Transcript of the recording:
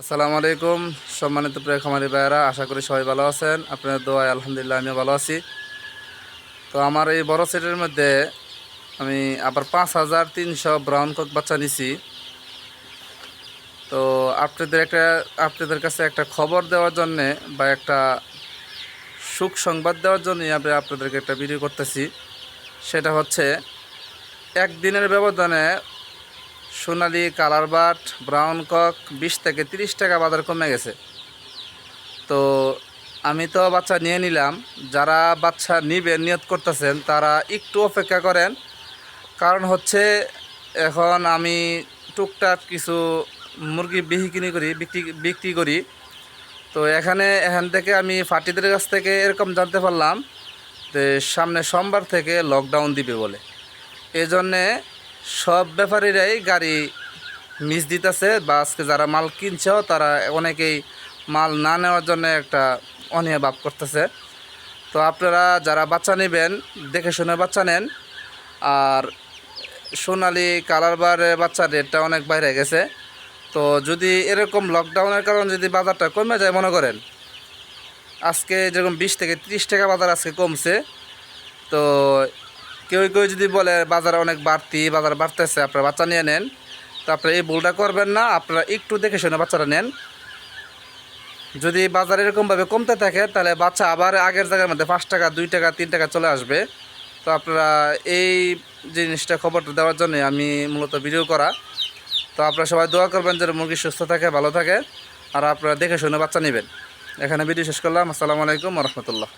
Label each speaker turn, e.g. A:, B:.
A: আসসালামু আলাইকুম, সম্মানিত প্রিয় খামারি ভাইয়েরা, আশা করি সবাই ভালো আছেন। আপনার দোয়ায় আলহামদুলিল্লাহ আমিও ভালো আছি। তো আমার এই বড় সেটের মধ্যে আমি আবার পাঁচ হাজার তিনশো ব্রাউন কক বাচ্চা নিছি। তো আপনাদের একটা, আপনাদের কাছে একটা খবর দেওয়ার জন্যে বা একটা সুখ সংবাদ দেওয়ার জন্যই আমি আপনাদেরকে একটা ভিডিও করতেছি। সেটা হচ্ছে, একদিনের ব্যবধানে সোনালি কালার বাট ব্রাউন কক, বিশ থেকে তিরিশ টাকা বাজার কমে গেছে। তো আমি তো বাচ্চা নিয়ে নিলাম। যারা বাচ্চা নিবেন নিয়ত করতেছেন, তারা একটু অপেক্ষা করেন। কারণ হচ্ছে, এখন আমি টুকটাক কিছু মুরগি বিক্রি করি, বিক্রি বিক্রি করি। তো এখানে, এখান থেকে আমি ফাটিদের কাছ থেকে এরকম জানতে পারলাম যে সামনে সোমবার থেকে লকডাউন দিবে বলে। এই জন্যে সব ব্যাপারীরাই গাড়ি মিস দিতেছে বা আজকে যারা মাল কিনছেও তারা অনেকেই মাল না নেওয়ার জন্য একটা অনীহা ভাব করতেছে। তো আপনারা যারা বাচ্চা নেবেন, দেখে শুনে বাচ্চা নেন। আর সোনালি কালার বারের বাচ্চার রেটটা অনেক বাইরে গেছে। তো যদি এরকম লকডাউনের কারণে যদি বাজারটা কমে যায়, মনে করেন আজকে যেরকম বিশ থেকে ত্রিশ টাকা বাজার আজকে কমছে, তো কেউ কেউ যদি বলে বাজার অনেক বাড়তি, বাজার বাড়তেছে, আপনারা বাচ্চা নিয়ে নেন। তো আপনারা এই ভুলটা করবেন না, আপনারা একটু দেখে শুনে বাচ্চাটা নেন। যদি বাজার এরকমভাবে কমতে থাকে, তাহলে বাচ্চা আবার আগের জায়গার মধ্যে পাঁচ টাকা, দুই টাকা, তিন টাকা চলে আসবে। তো আপনারা এই জিনিসটা খবরটা দেওয়ার জন্য আমি মূলত ভিডিও করা। তো আপনারা সবাই দোয়া করবেন যেন মুরগি সুস্থ থাকে, ভালো থাকে। আর আপনারা দেখে শুনে বাচ্চা নেবেন। এখানে ভিডিও শেষ করলাম। আসসালামু আলাইকুম রহমতুল্লাহ।